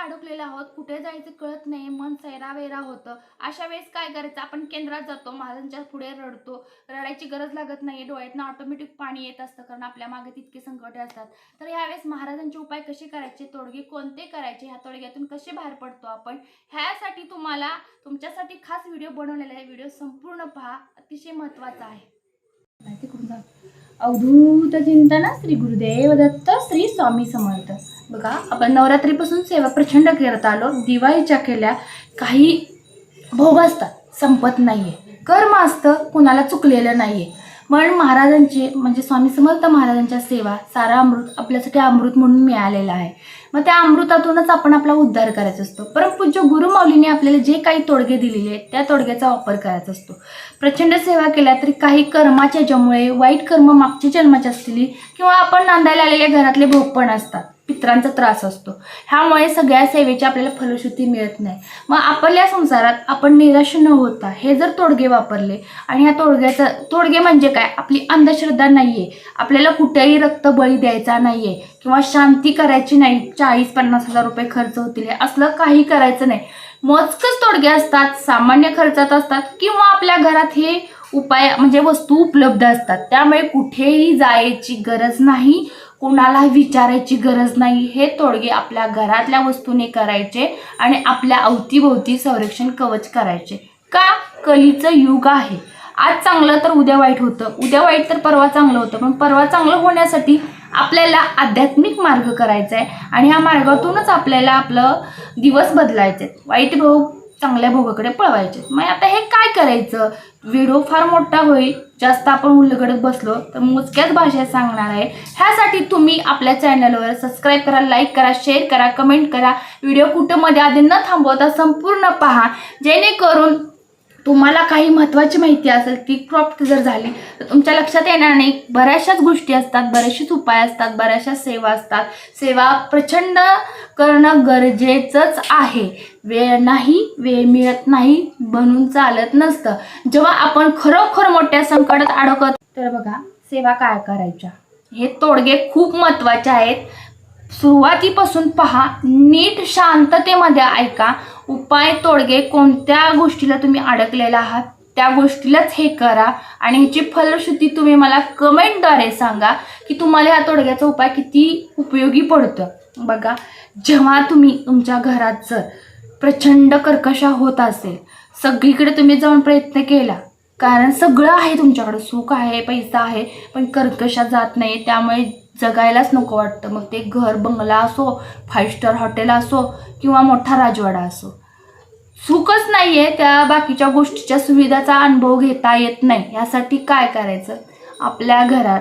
अडकलेलो आहोत कुठे जायचं कळत नाही मन सैरावेरा होतं. अशा वेळेस काय करायचं? आपण केंद्रात जातो महाराजांच्या पुढे रडतो. रडायची गरज लागत नाही डोळ्यातनं ऑटोमॅटिक पाणी येत असतं कारण आपल्या मागे तितके संकटे असतात. तर ह्यावेळेस महाराजांचे उपाय कसे करायचे? तोडगे कोणते करायचे? ह्या तोडग्यातून कसे बाहेर पडतो आपण? ह्यासाठी तुम्हाला तुमच्यासाठी खास व्हिडिओ बनवलेला आहे. व्हिडिओ संपूर्ण पहा. अतिशय महत्त्वाचा आहे. माहिती करून जा अवधूत चिंतना श्री गुरुदेव दत्त श्री स्वामी समर्थ. बघा आपण नवरात्रीपासून सेवा प्रचंड करत आलो. दिवाळीच्या केल्या काही भोग असतात संपत नाहीये. कर्म असतं कुणाला चुकलेलं नाहीये. म्हणून महाराजांची म्हणजे स्वामी समर्थ महाराजांच्या सेवा सारा अमृत आपल्यासाठी अमृत म्हणून मिळालेला आहे. मग त्या अमृतातूनच आपण आपला उद्धार करायचा असतो. परमपूज्य गुरुमाऊलीने आपल्याला जे काही तोडगे दिलेले आहेत त्या तोडग्याचा वापर करायचा असतो. प्रचंड सेवा केल्या तरी काही कर्माच्या ज्यामुळे वाईट कर्म मागच्या जन्माची असलेली किंवा आपण नांदायला आलेल्या घरातले भोग पण असतात. पित्रांचा त्रास असतो. ह्यामुळे सगळ्या सेवेची आपल्याला फलश्रुती मिळत नाही. मग आपल्या संसारात आपण निराश न होता हे जर तोडगे वापरले आणि ह्या तोडग्याचा तोडगे म्हणजे काय? आपली अंधश्रद्धा नाही आहे आपल्याला कुठेही रक्तबळी द्यायचा नाही आहे किंवा शांती करायची नाही. चाळीस पन्नास हजार रुपये खर्च होतील. असलं काही करायचं नाही. मोजकच तोडगे असतात सामान्य खर्चात असतात किंवा आपल्या घरात हे उपाय म्हणजे वस्तू उपलब्ध असतात. त्यामुळे कुठेही जायची गरज नाही. कोणाला विचारायची गरज नाही. हे तोडगे आपल्या घरातल्या वस्तूने करायचे आणि आपल्या अवतीभोवती संरक्षण कवच करायचे. का? कलीचं युग आहे. आज चांगलं तर उद्या वाईट होतं. उद्या वाईट तर परवा चांगलं होतं. पण परवा चांगलं होण्यासाठी आपल्याला आध्यात्मिक मार्ग करायचा आहे आणि ह्या मार्गातूनच आपल्याला आपलं दिवस बदलायचे आहेत. वाईट भाऊ चांगल्या भोगाकडे पळवायचे. मग आता हे काय करायचं? व्हिडिओ फार मोठा होईल. जास्त आपण उलगडत बसलो तर मोजक्याच भाषेत सांगणार आहे. ह्यासाठी तुम्ही आपल्या चॅनलवर सबस्क्राईब करा लाईक करा शेअर करा कमेंट करा. व्हिडिओ कुठं मध्ये आधी न थांबवता संपूर्ण पहा. जेणेकरून तुम्हाला काही महत्त्वाची माहिती असेल ती क्रॉप जर झाली तर तुमच्या लक्षात येणार नाही. बऱ्याचशाच गोष्टी असतात बरेचसेच उपाय असतात बऱ्याचशा सेवा असतात. सेवा प्रचंड करणं गरजेचंच आहे. वेळ नाही वेळ मिळत नाही बनून चालत नसतं. जेव्हा आपण खरोखर मोठ्या संकटात अडकत तर बघा सेवा काय करायच्या? हे तोडगे खूप महत्त्वाचे आहेत. सुरुवातीपासून पहा नीट शांततेमध्ये ऐका. उपाय तोडगे कोणत्या गोष्टीला तुम्ही अडकलेला आहात त्या गोष्टीलाच हे करा आणि ह्याची फलश्रुती तुम्ही मला कमेंटद्वारे सांगा की तुम्हाला ह्या तोडग्याचा उपाय किती उपयोगी पडतं. बघा जेव्हा तुम्ही तुमच्या घरात जर प्रचंड कर्कशा होत असेल सगळीकडे तुम्ही जाऊन प्रयत्न केला. कारण सगळं आहे तुमच्याकडे सुख आहे पैसा आहे पण कर्कशा जात नाही. त्यामुळे जगायलाच नको वाटतं. मग ते घर बंगला असो फाईव्ह स्टार हॉटेल असो किंवा मोठा राजवाडा असो. सुखच नाही आहे त्या बाकीच्या गोष्टीच्या सुविधाचा अनुभव घेता येत नाही. यासाठी काय करायचं? आपल्या घरात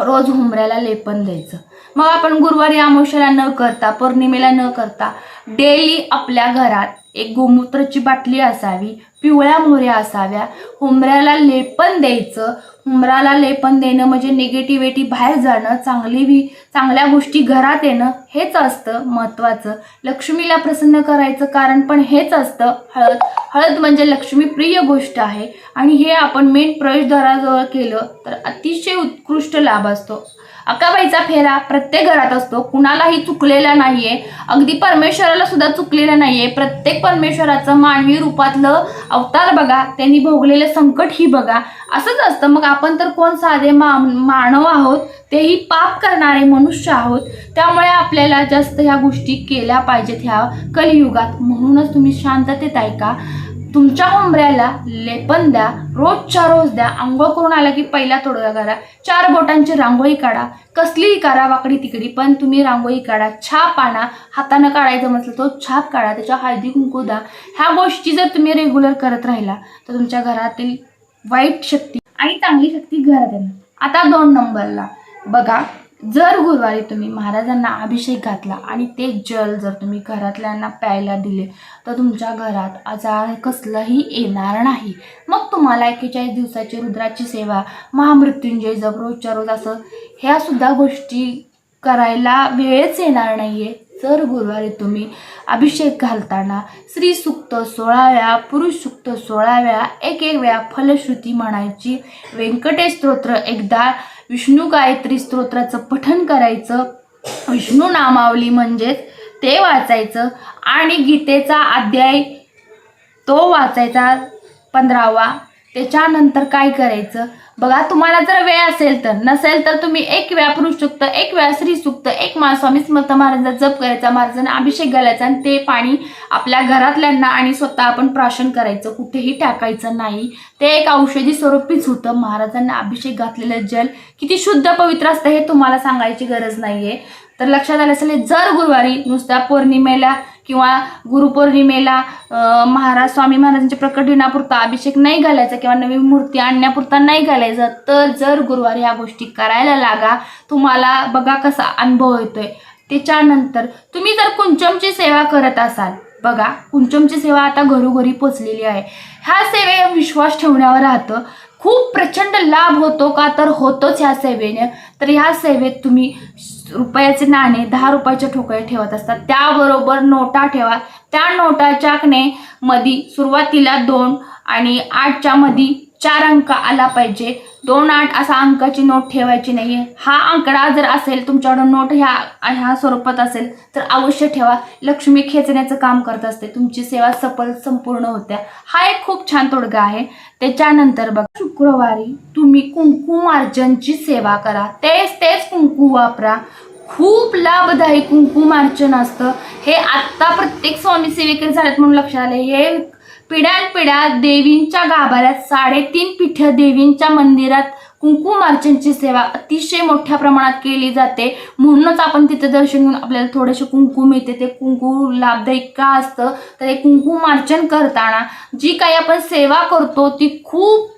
रोज हुमऱ्याला लेपन द्यायचं. मग आपण गुरुवारी अमावस्याला न करता पौर्णिमेला न करता डेली आपल्या घरात एक गोमूत्राची बाटली असावी पिवळ्या मोहऱ्या असाव्या. हुमऱ्याला लेपन द्यायचं. हुमऱ्याला लेपन देणं म्हणजे निगेटिव्हिटी बाहेर जाणं चांगली वि चांगल्या गोष्टी घरात येणं हेच असतं महत्त्वाचं. लक्ष्मीला प्रसन्न करायचं कारण पण हेच असतं हळद. हळद म्हणजे लक्ष्मीप्रिय गोष्ट आहे आणि हे आपण मेन प्रवेशद्वाराजवळ केलं तर अतिशय उत्कृष्ट लाभ असतो. अकाबाईचा फेरा प्रत्येक घरात असतो. कुणालाही चुकलेला नाहीये. अगदी परमेश्वराला सुद्धा चुकलेला नाहीये. प्रत्येक परमेश्वराचं मानवी रूपातलं अवतार बघा. त्यांनी भोगलेलं संकट ही बघा. असंच असतं. मग आपण तर कोण साधे मा मानव आहोत? तेही पाप करणारे मनुष्य आहोत. त्यामुळे आपल्याला जास्त ह्या गोष्टी केल्या पाहिजेत ह्या कलियुगात. म्हणूनच तुम्ही शांततेत ऐका. तुमच्या हुंबऱ्याला लेपन द्या रोजच्या रोज द्या आंघोळ करून आला की पहिला तोडगा करा. चार बोटांची रांगोळी काढा. कसलीही करा वाकडी तिकडी पण तुम्ही रांगोळी काढा. छाप आणा. हातानं काढायचं म्हटलं तो छाप काढा. त्याच्या हळदी कुंकू द्या. ह्या गोष्टी जर तुम्ही रेग्युलर करत राहिला तर तुमच्या घरातील वाईट शक्ती आणि चांगली शक्ती घरात येणार. आता दोन नंबरला. बघा जर गुरुवारी तुम्ही महाराजांना अभिषेक घातला आणि ते जल जर तुम्ही घरातल्यांना प्यायला दिले तर तुमच्या घरात आजार कसलंही येणार नाही. मग तुम्हाला एकेचाळीस दिवसाची रुद्राची सेवा महामृत्युंजय जप रोजच्या रोज असं ह्या सुद्धा गोष्टी करायला वेळच येणार नाही आहे जर गुरुवारी तुम्ही अभिषेक घालताना स्त्री सुक्त सोळाव्या पुरुष सुक्त सोळाव्या एक एक वेळा फलश्रुती म्हणायची व्यंकटेश स्तोत्र एकदा विष्णू गायत्री स्तोत्राचं पठण करायचं. विष्णू नामावली म्हणजेच ते वाचायचं आणि गीतेचा अध्याय तो वाचायचा पंधरावा. त्याच्यानंतर काय करायचं? बघा तुम्हाला जर वेळ असेल तर नसेल तर तुम्ही एक वेळा पुरुष सुक्त एक वेळा स्त्री सुक्त एक माळ स्वामी समर्थ महाराजांचा जप करायचा महाराजांना अभिषेक घालायचा आणि ते पाणी आपल्या घरातल्यांना आणि स्वतः आपण प्राशन करायचं कुठेही टाकायचं नाही. ते एक औषधी स्वरूपीच होतं. महाराजांना अभिषेक घातलेलं जल किती शुद्ध पवित्र असतं हे तुम्हाला सांगायची गरज नाहीये. तर लक्षात आलं असेल जर गुरुवारी नुसत्या पौर्णिमेला किंवा गुरुपौर्णिमेला महाराज स्वामी महाराजांच्या प्रकटिणापुरता अभिषेक नाही घालायचा किंवा नवीन मूर्ती आणण्यापुरता नाही घालायचा तर जर गुरुवारी ह्या गोष्टी करायला लागा तुम्हाला बघा कसा अनुभव येतोय. त्याच्यानंतर तुम्ही जर कुंचमची सेवा करत असाल बघा कुंचमची सेवा आता घरोघरी पोचलेली आहे. ह्या सेवे विश्वास ठेवण्यावर राहतं. खूप प्रचंड लाभ होतो का? तर होतोच ह्या सेवेने. तर ह्या सेवेत तुम्ही रुपयाचे नाणे दहा रुपयाच्या ठोकळे ठेवत असतात. त्याबरोबर नोटा ठेवा. त्या नोटाच्याने मधी सुरुवातीला दोन आणि आठच्या मधी चार अंक आला पाहिजे. दोन आठ असा अंकाची नोट ठेवायची नाही आहे हा आकडा जर असेल तुमच्याकडं नोट ह्या ह्या स्वरूपात असेल तर अवश्य ठेवा. लक्ष्मी खेचण्याचं काम करत असते. तुमची सेवा सफल संपूर्ण होत्या. हा एक खूप छान तोडगा आहे. त्याच्यानंतर बघा शुक्रवारी तुम्ही कुंकुमार्जनची सेवा करा. तेच तेच कुंकू वापरा. खूप लाभदायी कुंकुमार्चन असतं. हे आत्ता प्रत्येक स्वामी सेवेकरी झाल्यात म्हणून लक्षात आले हे पिढ्यानपिढ्या देवींच्या गाभाऱ्यात साडेतीन पीठ देवींच्या मंदिरात कुंकुमार्चनची सेवा अतिशय मोठ्या प्रमाणात केली जाते. म्हणूनच आपण तिथे दर्शन घेऊन आपल्याला थोडेसे कुंकू मिळते. ते कुंकू लाभदायक का असतं? तर हे कुंकुमार्चन करताना जी काही आपण सेवा करतो ती खूप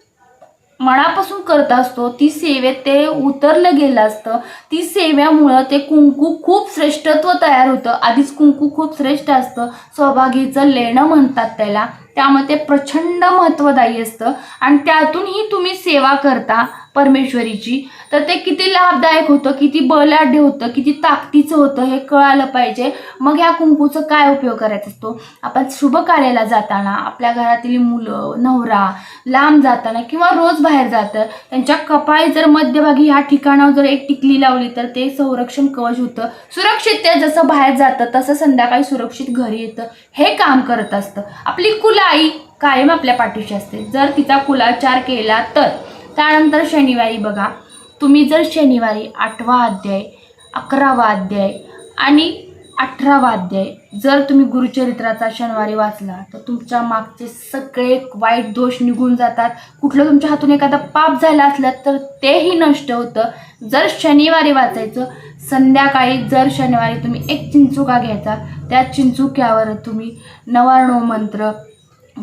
मनापासून करत असतो ती सेवेत ते उतरलं गेलं असतं. ती सेव्यामुळं ते कुंकू खूप श्रेष्ठत्व तयार होतं. आधीच कुंकू खूप श्रेष्ठ असतं. सहभागीचं लेणं म्हणतात त्याला. त्यामुळे ते प्रचंड महत्त्वदायी असतं. आणि त्यातूनही तुम्ही सेवा करता. परमेश्वरीची. तर ते किती लाभदायक होतं किती बलाढ्य होतं किती ताकदीचं होतं हे कळालं पाहिजे. मग ह्या कुंकूचा काय उपयोग करायचा असतो? आपण शुभ कार्याला जाताना आपल्या घरातील मुलं नवरा लांब जाताना किंवा रोज बाहेर जातं त्यांच्या कपाळी जर मध्यभागी ह्या ठिकाणावर जर एक टिकली लावली तर ते संरक्षण कवच होतं. सुरक्षित ते जसं बाहेर जातं तसं संध्याकाळी सुरक्षित घरी येतं. हे काम करत असतं. आपली कुलाई कायम आपल्या पाठीशी असते. जर तिचा कुलाचार केला तर? त्यानंतर शनिवारी बघा तुम्ही जर शनिवारी आठवा अध्याय अकरावा अध्याय आणि अठरावा अध्याय जर तुम्ही गुरुचरित्राचा शनिवारी वाचला तर तुमच्या मागचे सगळे वाईट दोष निघून जातात. कुठलं तुमच्या हातून एखादा पाप झाला असला तर तेही नष्ट होतं. जर शनिवारी वाचायचं संध्याकाळी जर शनिवारी तुम्ही एक चिंचुका घ्यायचा त्या चिंचुक्यावर तुम्ही नवार्णव मंत्र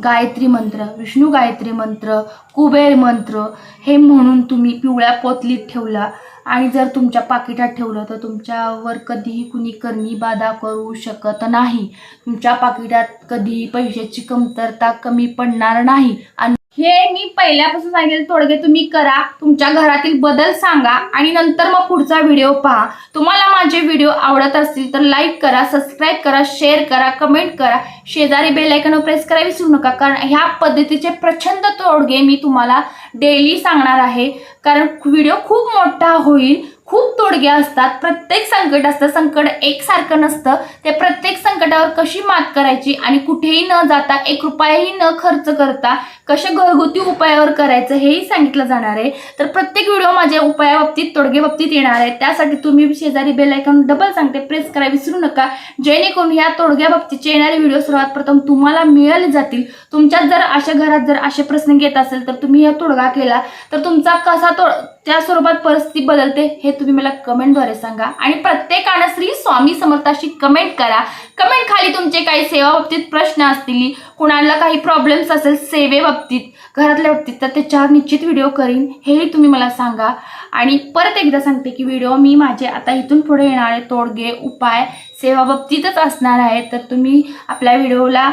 गायत्री मंत्र विष्णू गायत्री मंत्र कुबेर मंत्र हे म्हणून तुम्ही पिवळ्या पोतलीत ठेवला. आणि जर तुमच्या पाकिटात ठेवलं तर तुमच्यावर कधीही कुणी करणी बाधा करू शकत नाही. तुमच्या पाकिटात कधीही पैशाची कमतरता कमी पडणार नाही. आणि हे मी पहिल्यापासून सांगेल तोडगे तुम्ही करा तुमच्या घरातील बदल सांगा आणि नंतर मग पुढचा व्हिडिओ पहा. तुम्हाला माझे व्हिडिओ आवडत असतील तर लाईक करा सबस्क्राईब करा शेअर करा कमेंट करा. शेजारी बेलायकनं प्रेस करा विसरू नका कारण ह्या पद्धतीचे प्रचंड तोडगे मी तुम्हाला डेली सांगणार आहे. कारण व्हिडिओ खूप मोठा होईल खूप तोडगे असतात प्रत्येक संकट असतं संकट एकसारखं नसतं. ते प्रत्येक संकटावर कशी मात करायची आणि कुठेही न जाता एक रुपयाही न खर्च करता कसे घरगुती उपायावर करायचं हेही सांगितलं जाणार आहे. तर प्रत्येक व्हिडिओ माझ्या उपायाबाबतीत तोडगे बाबतीत येणार आहे. त्यासाठी तुम्ही शेजारी बेल आयकॉन डबल सांगते प्रेस करा विसरू नका. जेणेकरून या तोडग्या बाबतीचे येणारे व्हिडिओ सर्वात प्रथम तुम्हाला मिळाले जातील. तुमच्यात जर अशा घरात जर असे प्रश्न येत असेल तर तुम्ही हा तोडगा केला. तर तुमचा कसा तो त्या स्वरूपात परिस्थिती बदलते हे तुम्ही मला कमेंटद्वारे सांगा. आणि प्रत्येकानं श्री स्वामी समर्थाशी कमेंट करा. कमेंट खाली तुमचे काही सेवा बाबतीत प्रश्न असतील कुणाला काही प्रॉब्लेम्स असेल सेवे बाबतीत घरातल्या बाबतीत तर त्याच्यावर निश्चित व्हिडिओ करीन. हेही तुम्ही मला सांगा. आणि परत एकदा सांगते की व्हिडिओ मी माझे आता इथून पुढे येणारे तोडगे उपाय सेवा बाबतीतच असणार आहे. तर तुम्ही आपल्या व्हिडिओला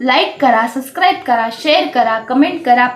लाईक करा सबस्क्राईब करा शेअर करा कमेंट करा.